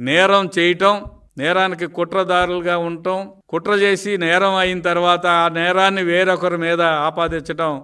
నేరం చేయటం నేరానికి కుట్రదారులుగా ఉండటం కుట్ర చేసి నేరం అయిన తర్వాత ఆ నేరాన్ని వేరొకరి మీద ఆపాదించటం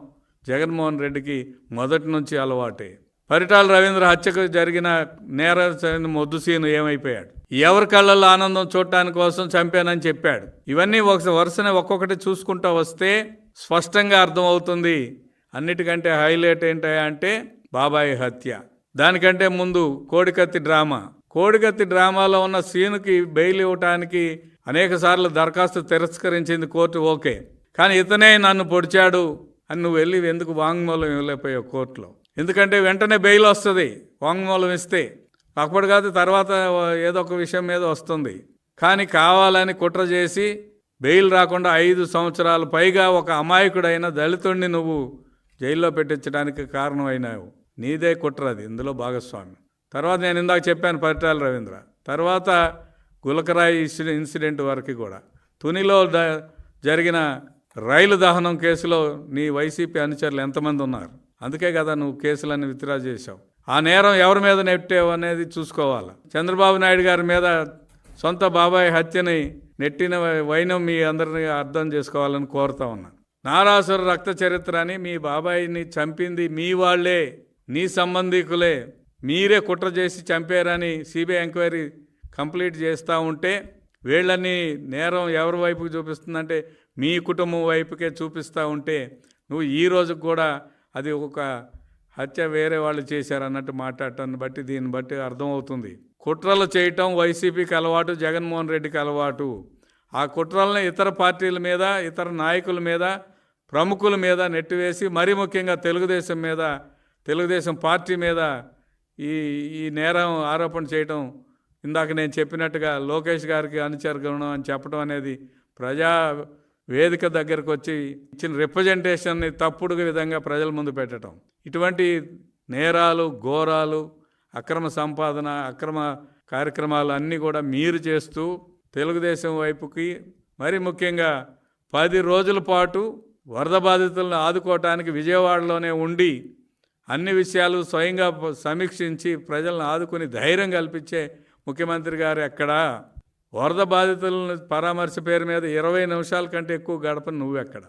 జగన్మోహన్ రెడ్డికి మొదటి నుంచి అలవాటే. పరిటాల రవీంద్ర హత్యకు జరిగిన నేర మొద్దుసీను ఏమైపోయాడు? ఎవరి కళ్ళల్లో ఆనందం చూడటానికి కోసం చంపానని చెప్పాడు? ఇవన్నీ ఒక వరుసనే ఒక్కొక్కటి చూసుకుంటూ వస్తే స్పష్టంగా అర్థమవుతుంది. అన్నిటికంటే హైలైట్ ఏంటంటే బాబాయి బాబాయ్ హత్య. దానికంటే ముందు కోడికత్తి డ్రామా. కోడిగత్తి డ్రామాలో ఉన్న సీనుకి బెయిల్ ఇవ్వటానికి అనేక సార్లు దరఖాస్తు తిరస్కరించింది కోర్టు ఓకే. కానీ ఇతనే నన్ను పొడిచాడు అని నువ్వు వెళ్ళి ఎందుకు వాంగ్మూలం ఇవ్వలేకపోయావు కోర్టులో? ఎందుకంటే వెంటనే బెయిల్ వస్తుంది వాంగ్మూలం ఇస్తే. అప్పుడు కాదు తర్వాత ఏదో ఒక విషయం మీద వస్తుంది. కానీ కావాలని కుట్ర చేసి బెయిల్ రాకుండా ఐదు సంవత్సరాలు పైగా ఒక అమాయకుడైన దళితుడిని నువ్వు జైల్లో పెట్టించడానికి కారణమైనావు. నీదే కుట్ర అది ఇందులో భాగస్వామి. తర్వాత నేను ఇందాక చెప్పాను పరిటాల రవీంద్ర. తర్వాత గులకరాయి ఇన్సిడెంట్ వరకు కూడా. తునిలో ద జరిగిన రైలు దహనం కేసులో నీ వైసీపీ అనుచరులు ఎంతమంది ఉన్నారు? అందుకే కదా నువ్వు కేసులన్నీ విత్డ్రా చేశావు. ఆ నేరం ఎవరి మీద నెట్టావు అనేది చూసుకోవాలి. చంద్రబాబు నాయుడు గారి మీద సొంత బాబాయ్ హత్యని నెట్టిన వైనం మీ అందరినీ అర్థం చేసుకోవాలని కోరుతా ఉన్నా. నారాసుర రక్త చరిత్ర అని మీ బాబాయిని చంపింది మీ వాళ్ళే నీ సంబంధికులే. మీరే కుట్ర చేసి చంపారని సిబిఐ ఎంక్వైరీ కంప్లీట్ చేస్తూ ఉంటే వీళ్ళని నేరం ఎవరి వైపుకి చూపిస్తుందంటే మీ కుటుంబం వైపుకే చూపిస్తూ ఉంటే నువ్వు ఈ రోజు కూడా అది ఒక హత్య వేరే వాళ్ళు చేశారు అన్నట్టు మాట్లాడటాన్ని బట్టి దీన్ని బట్టి అర్థమవుతుంది. కుట్రలు చేయటం వైసీపీకి అలవాటు జగన్మోహన్ రెడ్డికి అలవాటు. ఆ కుట్రలను ఇతర పార్టీల మీద ఇతర నాయకుల మీద ప్రముఖుల మీద నెట్టివేసి మరీ ముఖ్యంగా తెలుగుదేశం మీద తెలుగుదేశం పార్టీ మీద ఈ ఈ నేరం ఆరోపణ చేయటం ఇందాక నేను చెప్పినట్టుగా లోకేష్ గారికి అనుచరగణం అని చెప్పడం అనేది ప్రజా వేదిక దగ్గరకు వచ్చి ఇచ్చిన రిప్రజెంటేషన్ని తప్పుడు విధంగా ప్రజల ముందు పెట్టడం ఇటువంటి నేరాలు ఘోరాలు అక్రమ సంపాదన అక్రమ కార్యక్రమాలు అన్నీ కూడా మీరు చేస్తూ తెలుగుదేశం వైపుకి మరి ముఖ్యంగా పది రోజుల పాటు వరద బాధితులను ఆదుకోవటానికి విజయవాడలోనే ఉండి అన్ని విషయాలు స్వయంగా సమీక్షించి ప్రజలను ఆదుకుని ధైర్యం కల్పించే ముఖ్యమంత్రి గారు ఎక్కడా? వరద బాధితులను పరామర్శ పేరు మీద ఇరవై నిమిషాల కంటే ఎక్కువ గడపని నువ్వెక్కడ?